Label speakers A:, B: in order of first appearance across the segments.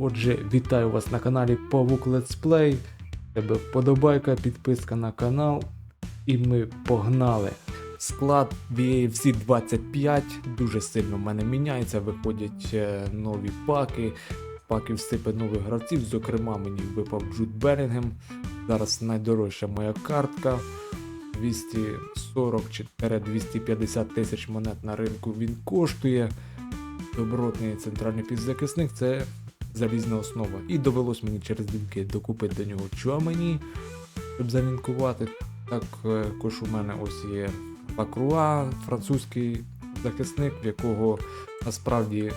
A: Отже, вітаю вас на каналі Павук Play. Тебе вподобайка, підписка на канал. І ми погнали. Склад BAFC 25 дуже сильно в мене міняється. Виходять е, нові паки. Паки всипе нових гравців. Зокрема, мені випав Джуд Берінгем. Зараз найдорожча моя картка. 240-250 тисяч монет на ринку він коштує. Добротний центральний півзахисник це залізна основа. І довелось мені через дінки докупити до нього Чуамені, щоб залінкувати. Також у мене ось є Лакруа, французький захисник, в якого насправді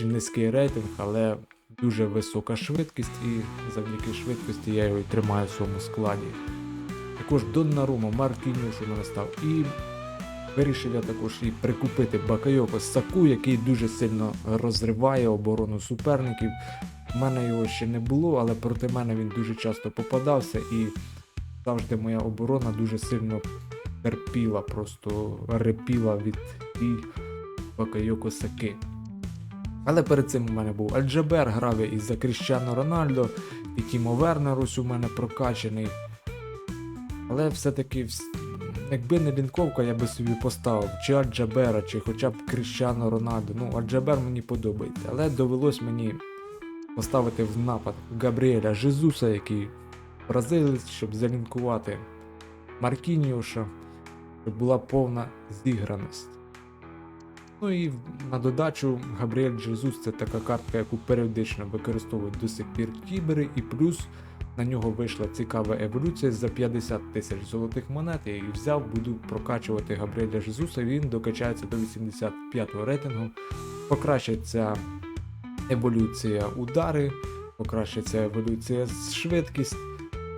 A: і низький рейтинг, але дуже висока швидкість, і завдяки швидкості я його тримаю в своєму складі. Також Доннарума, Маркінюш у мене став. І вирішив я також і прикупити Бакайоко Саку, який дуже сильно розриває оборону суперників. У мене його ще не було, але проти мене він дуже часто попадався і завжди моя оборона дуже сильно терпіла, просто репіла від і Бакайоко Саки. Але перед цим у мене був Альджабер, грав із за Кріщано Рональдо, і Тімо Вернер ось у мене прокачаний. Але все-таки, вс- якби не лінковка, я би собі поставив чи Аджабера, чи хоча б Кріщано Рональдо. Ну, Аджабер мені подобається. Але довелось мені поставити в напад Габріеля Жезуса, який бразилець, щоб залінкувати Маркініуша, щоб була повна зіграність. Ну і на додачу Габріель Джезус це така картка, яку періодично використовують до сих пір кібери, і плюс на нього вийшла цікава еволюція за 50 тисяч золотих монет. Я її взяв, буду прокачувати Габріеля Жезуса, він докачається до 85-го рейтингу. Покращиться еволюція удари, покращиться еволюція швидкість.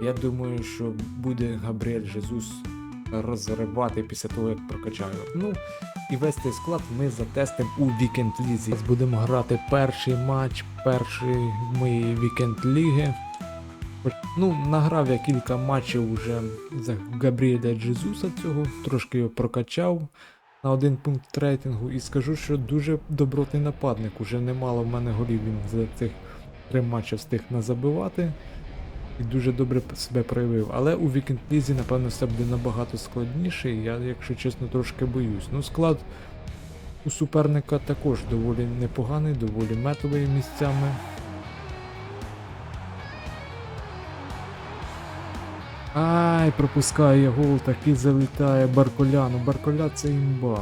A: Я думаю, що буде Габріель Жезус розривати після того, як прокачаю. Ну, і весь цей склад ми затестимо у Вікенд Лізі. Будемо грати перший матч першої моєї Вікенд Ліги. Хоч- Ну, награв я кілька матчів вже за Габріеля Джезуса цього, трошки його прокачав на один пункт рейтингу і скажу, що дуже добротний нападник. Уже немало в мене голів він за цих три матчі встиг назабивати і дуже добре себе проявив. Але у Вікенд Лізі, напевно, все буде набагато складніше. Я, якщо чесно, трошки боюсь. Ну, склад у суперника також доволі непоганий, доволі метовий місцями. Ай, пропускає гол, такий залітає Барколя. Ну Барколя це імба.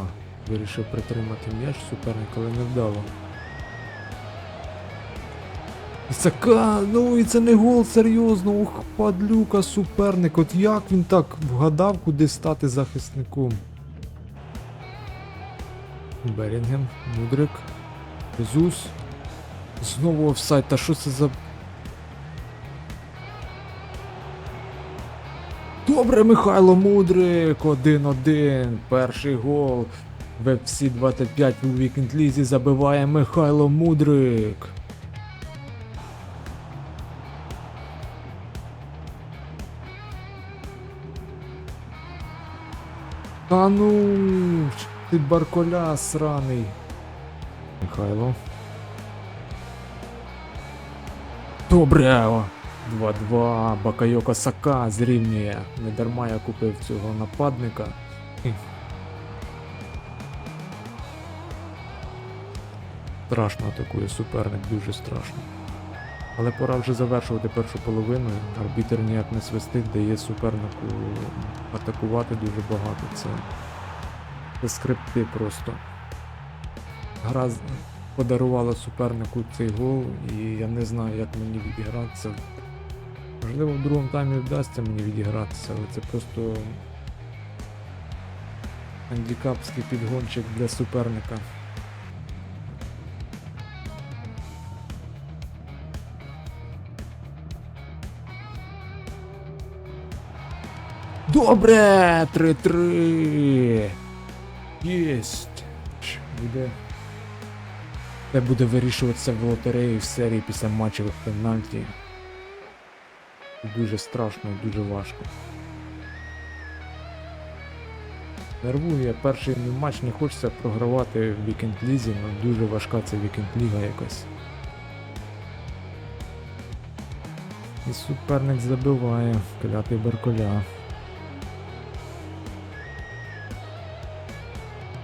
A: Вирішив притримати м'яч суперник, але не вдало. Ісака, ну і це не гол, серйозно, ух, падлюка, суперник. От як він так вгадав, куди стати захисником? Берінгем, Мудрик, Ісус. Знову офсайд, та що це за. Добре, Михайло Мудрик, 1-1, перший гол. В FC 25 у Вікенд Лізі забиває Михайло Мудрик. Та ну, ти барколя сраний. Михайло. Добре. О, 2-2. Бакайока Сака зрівнює. Не дарма я купив цього нападника. Страшно атакує суперник, дуже страшно. Але пора вже завершувати першу половину. Арбітер ніяк не свистить, дає супернику атакувати дуже багато. Це, це скрипти просто. Гра подарувала супернику цей гол, і я не знаю, як мені відігратися. Можливо, в другому таймі вдасться мені відігратися, але це просто гандікапський підгончик для суперника. Добре! 3-3! Єсть! Буде. Це буде вирішуватися в лотереї в серії після матчевих пенальті. Дуже страшно і дуже важко. Нервую я перший матч не хочеться програвати в вікенд лізі, але дуже важка ця вікенд ліга якась. І суперник забиває клятий Берколя.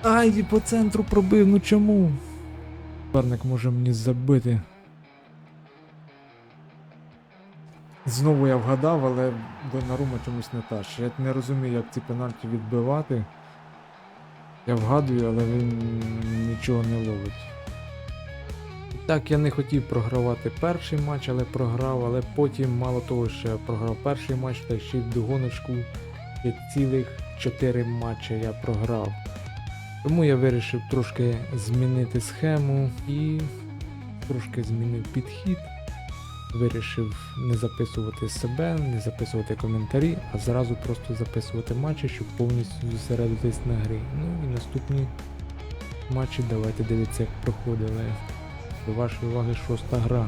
A: Ай, по центру пробив, ну чому? Суперник може мені забити. Знову я вгадав, але Донарума чомусь не та. Ще Я не розумію, як ці пенальті відбивати. Я вгадую, але він нічого не ловить. Так, я не хотів програвати перший матч, але програв, але потім, мало того, що я програв перший матч, та ще й догоночку ще цілих 4 матчі я програв. Тому я вирішив трошки змінити схему і трошки змінив підхід. Вирішив не записувати себе, не записувати коментарі, а зразу просто записувати матчі, щоб повністю зосередитись на грі. Ну і наступні матчі давайте дивитися, як проходили. До вашої уваги шоста гра.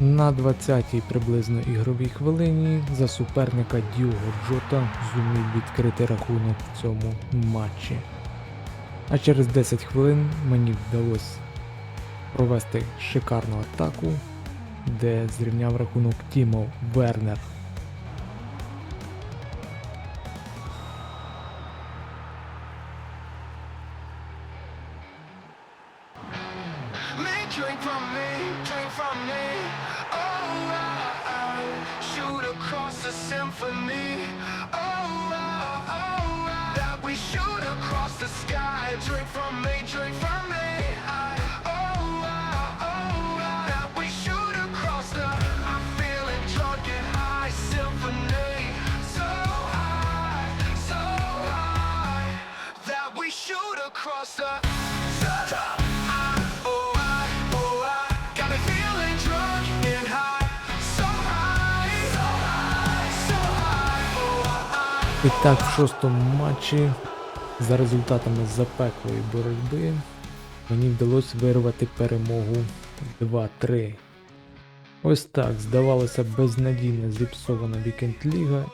A: На 20-й приблизно ігровій хвилині за суперника Діого Джота зумів відкрити рахунок в цьому матчі. А через 10 хвилин мені вдалося провести шикарну атаку, де зрівняв рахунок Тімо Вернер.
B: Me, drink from me, drink from
A: І так, в шостому матчі за результатами запеклої боротьби мені вдалося вирвати перемогу 2-3. Ось так, здавалося, безнадійно зіпсована вікенд ліга.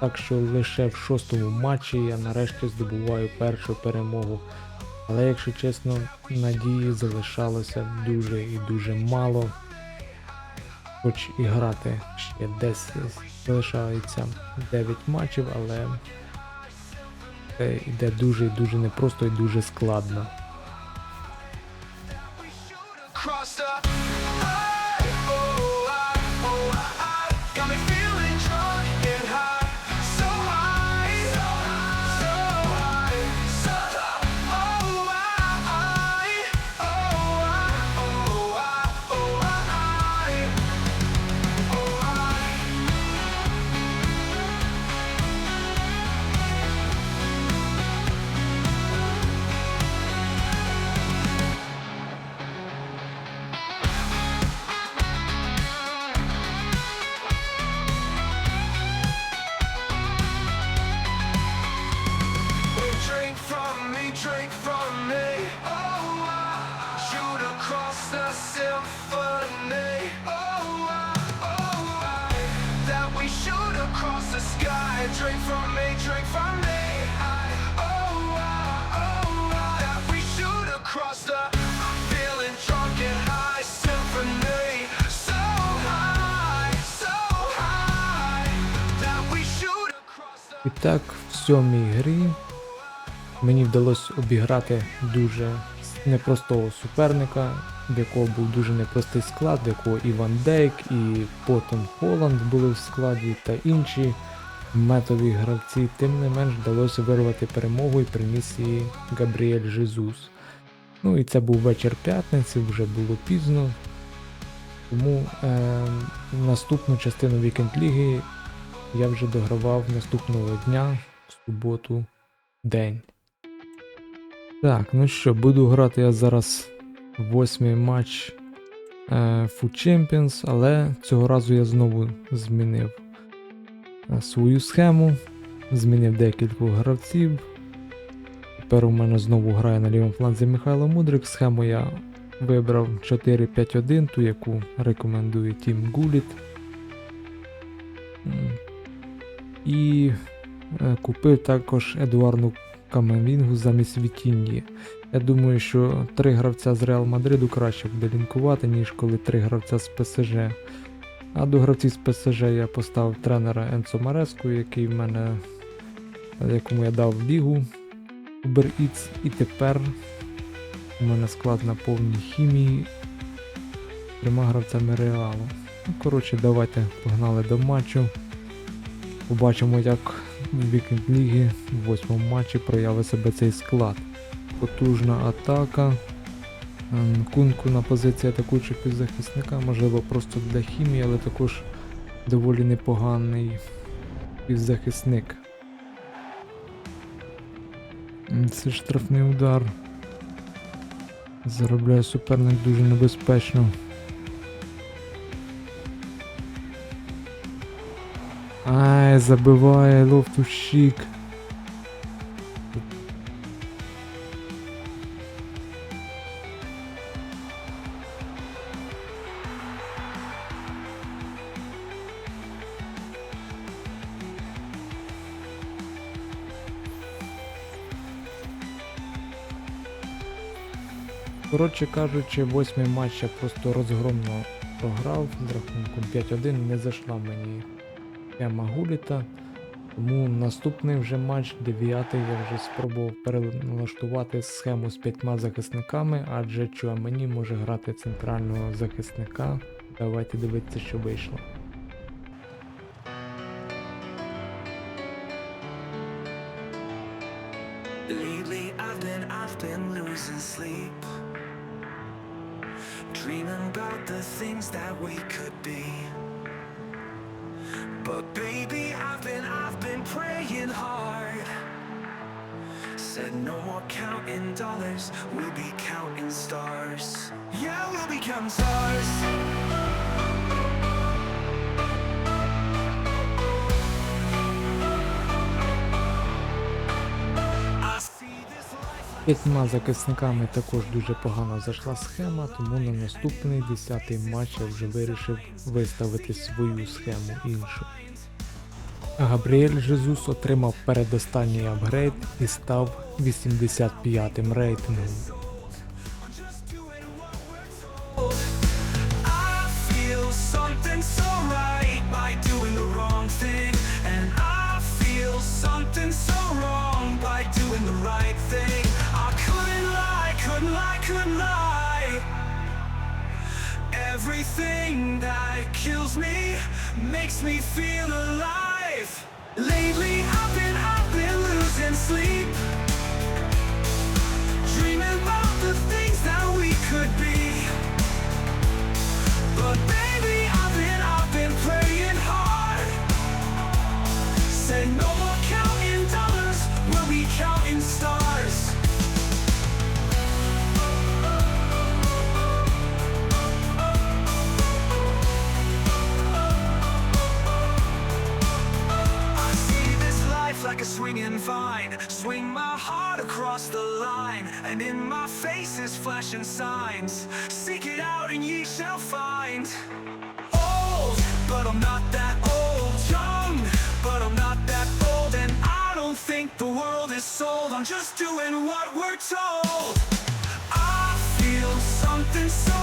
A: Так що лише в шостому матчі я нарешті здобуваю першу перемогу. Але якщо чесно, надії залишалося дуже і дуже мало. Хоч і грати ще десь залишається 9 матчів, але це йде дуже і дуже непросто і дуже складно. Так, в сьомій грі мені вдалося обіграти дуже непростого суперника, в якого був дуже непростий склад, в якого і Ван Дейк, і потім Холланд були в складі та інші метові гравці. Тим не менш вдалося вирвати перемогу і приніс її Габріель Жезус. Ну і це був вечір п'ятниці, вже було пізно. Тому е, наступну частину Вікенд Ліги я вже догравав наступного дня, в суботу, день. Так, ну що, буду грати я зараз восьмий матч е, Food Champions, але цього разу я знову змінив е, свою схему, змінив декількох гравців. Тепер у мене знову грає на лівому фланзі Михайло Мудрик. Схему я вибрав 4-5-1, ту, яку рекомендує Тім Гуліт. І е, купив також Едуарду Каменвінгу замість Вітінді. Я думаю, що три гравця з Реал Мадриду краще буде лінкувати, ніж коли три гравця з ПСЖ. А до гравців з ПСЖ я поставив тренера Енцо Мареску, який в мене, якому я дав бігу Uber Eats. І тепер у мене склад на повній хімії трьома гравцями реалу. Ну, коротше, давайте погнали до матчу. Побачимо, як в вікенд ліги в восьмому матчі проявить себе цей склад. Потужна атака. Кунку на позиції атакуючого півзахисника, можливо, просто для хімії, але також доволі непоганий півзахисник. Це штрафний удар. Заробляє суперник дуже небезпечно. Ай, забиває лофтущик. Коротше кажучи, восьмий матч я просто розгромно програв з рахунком 5-1, не зайшла мені тема Гуліта. Тому наступний вже матч, дев'ятий, я вже спробував перелаштувати схему з п'ятьма захисниками, адже Чуамені може грати центрального захисника. Давайте дивитися, що вийшло.
B: Dollars, we'll be counting stars. Yeah, we'll be stars.
A: П'ятьма захисниками також дуже погано зайшла схема, тому на наступний десятий матч я вже вирішив виставити свою схему іншу. Габріель Жезус отримав передостанній апгрейд і став 85-м рейтингом.
B: Flashing signs. Seek it out and ye shall find. Old, but I'm not that old. Young, but I'm not that old. And I don't think the world is sold. I'm just doing what we're told. I feel something so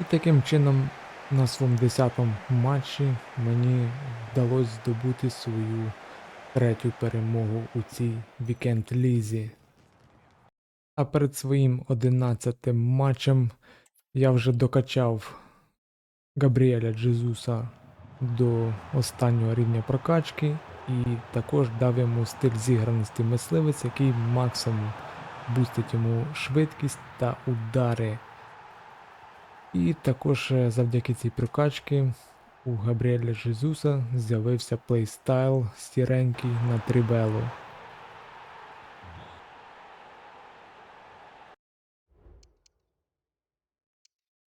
A: І таким чином на своєму 10-му матчі мені вдалося здобути свою третю перемогу у цій вікенд лізі. А перед своїм 11-тим матчем я вже докачав Габріеля Джезуса до останнього рівня прокачки і також дав йому стиль зіграності мисливець, який максимум бустить йому швидкість та удари. І також е, завдяки цій прокачці у Габріеля Жезуса з'явився плейстайл стіренький на трібелу.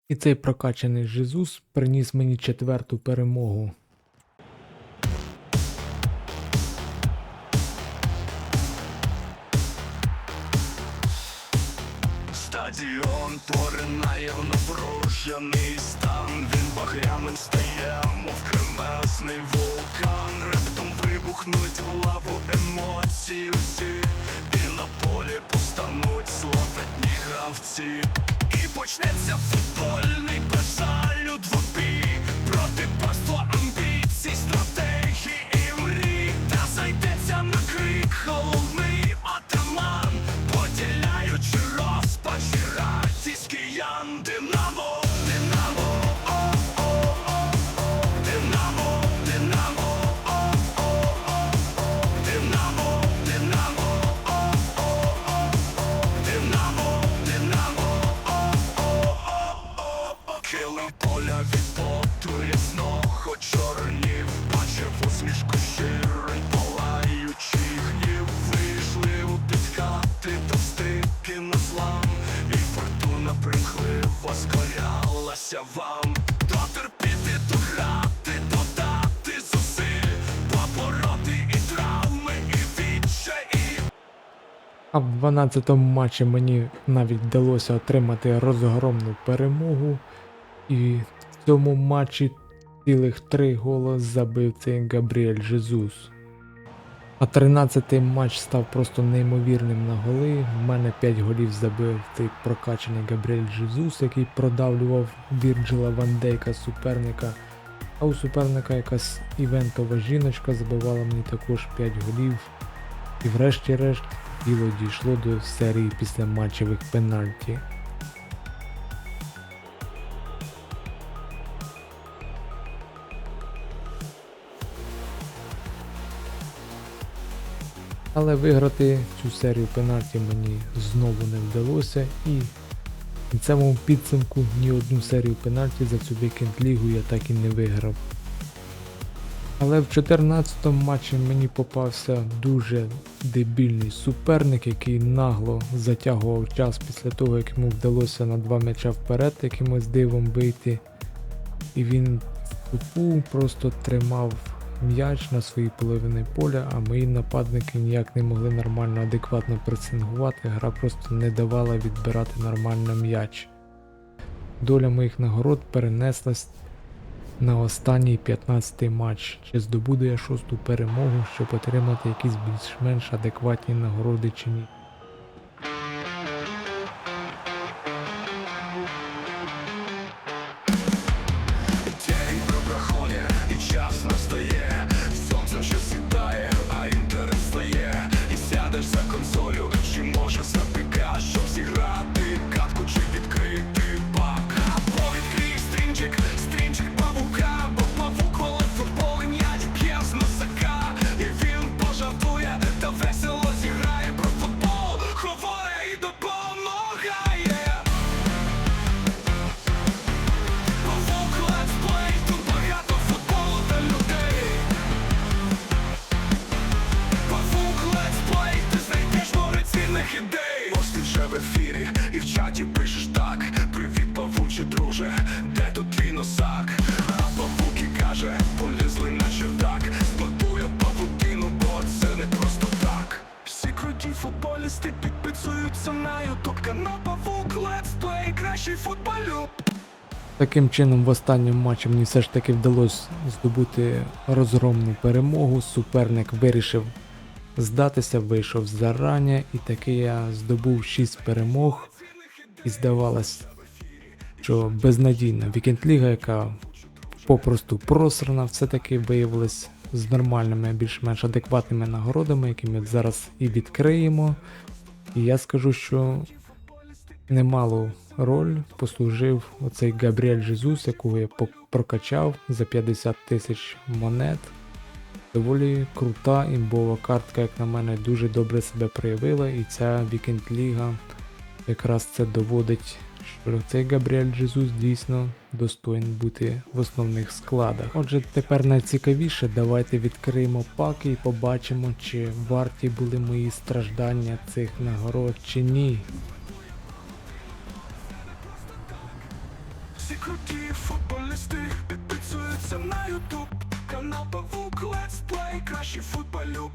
A: І цей прокачаний Жезус приніс мені четверту перемогу.
B: Стадіон поринає в стан. Він багряним стає, мов кремезний вулкан. Раптом вибухнуть в лаву емоції всі. І на полі постануть славетні гравці. І почнеться футбольний безжалю двобій. Проти паства амбіцій, стратегії і мрій. Та зайдеться на крик головний
A: А в 12-му матчі мені навіть вдалося отримати розгромну перемогу. І в цьому матчі цілих три гола забив цей Габріель Жезус. А 13-й матч став просто неймовірним на голи. В мене 5 голів забив цей прокачаний Габріель Жезус, який продавлював Вірджила Ван Дейка суперника. А у суперника якась івентова жіночка забивала мені також 5 голів. І врешті-решт діло дійшло до серії після матчевих пенальті. Але виграти цю серію пенальті мені знову не вдалося і в кінцевому підсумку ні одну серію пенальті за цю вікенд лігу я так і не виграв. Але в 14-му матчі мені попався дуже дебільний суперник, який нагло затягував час після того, як йому вдалося на два м'яча вперед якимось дивом вийти. І він в тупу просто тримав м'яч на своїй половині поля, а мої нападники ніяк не могли нормально, адекватно пресингувати, гра просто не давала відбирати нормально м'яч. Доля моїх нагород перенеслась на останній 15-й матч. Чи здобуду я шосту перемогу, щоб отримати якісь більш-менш адекватні нагороди чи ні. Таким чином, в останньому матчі мені все ж таки вдалося здобути розгромну перемогу. Суперник вирішив здатися, вийшов зарані, і таки я здобув 6 перемог. І здавалось, що безнадійна вікенд-ліга, яка попросту просрана, все-таки виявилась з нормальними, більш-менш адекватними нагородами, які ми зараз і відкриємо. І я скажу, що немалу роль послужив оцей Габріель Жезус, якого я прокачав за 50 тисяч монет. Доволі крута імбова картка, як на мене, дуже добре себе проявила, і ця вікенд ліга якраз це доводить, що цей Габріель Джезус дійсно достоїн бути в основних складах. Отже, тепер найцікавіше, давайте відкриємо паки і побачимо, чи варті були мої страждання цих нагород чи ні.
B: Всі круті футболісти підписуються на ютуб Канал Павук Play, кращий футболюб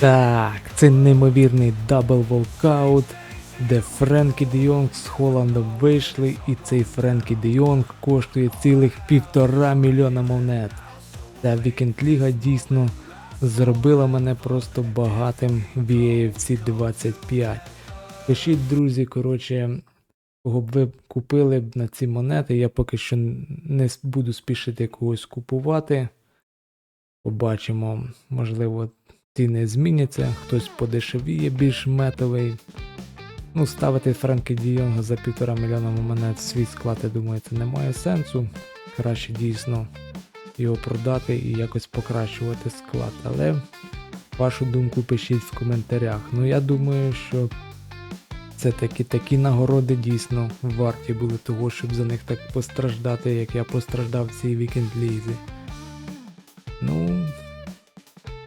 A: Так, це неймовірний дабл волкаут, де Френкі Дейонг з Холландом вийшли, і цей Френкі Дейонг коштує цілих півтора мільйона монет. Ця Вікенд Ліга дійсно зробила мене просто багатим в EAFC 25. Пишіть, друзі, коротше, кого б ви купили б на ці монети. Я поки що не буду спішити когось купувати. Побачимо, можливо, ціни зміняться, хтось подешевіє, більш метовий. Ну, ставити Френкі Дійонга за півтора мільйона монет в свій склад, я думаю, це не має сенсу. Краще дійсно його продати і якось покращувати склад. Але вашу думку пишіть в коментарях. Ну я думаю, що це такі такі нагороди дійсно варті були того, щоб за них так постраждати, як я постраждав в цій вікенд лізі. Ну,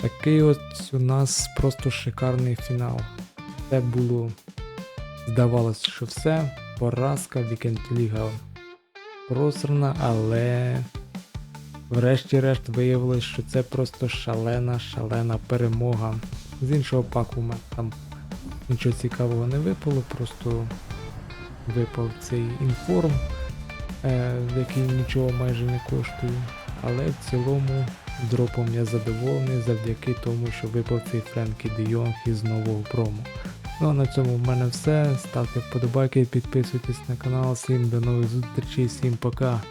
A: такий ось у нас просто шикарний фінал. Це було, здавалося, що все. Поразка, вікенд ліга просрана, але врешті-решт виявилось, що це просто шалена, шалена перемога. З іншого паку у мене там нічого цікавого не випало, просто випав цей інформ, е, який нічого майже не коштує. Але в цілому дропом я задоволений завдяки тому, що випав цей Френкі Дійонг із нового промо. Ну а на цьому в мене все. Ставте вподобайки, підписуйтесь на канал. Всім до нових зустрічей, всім пока.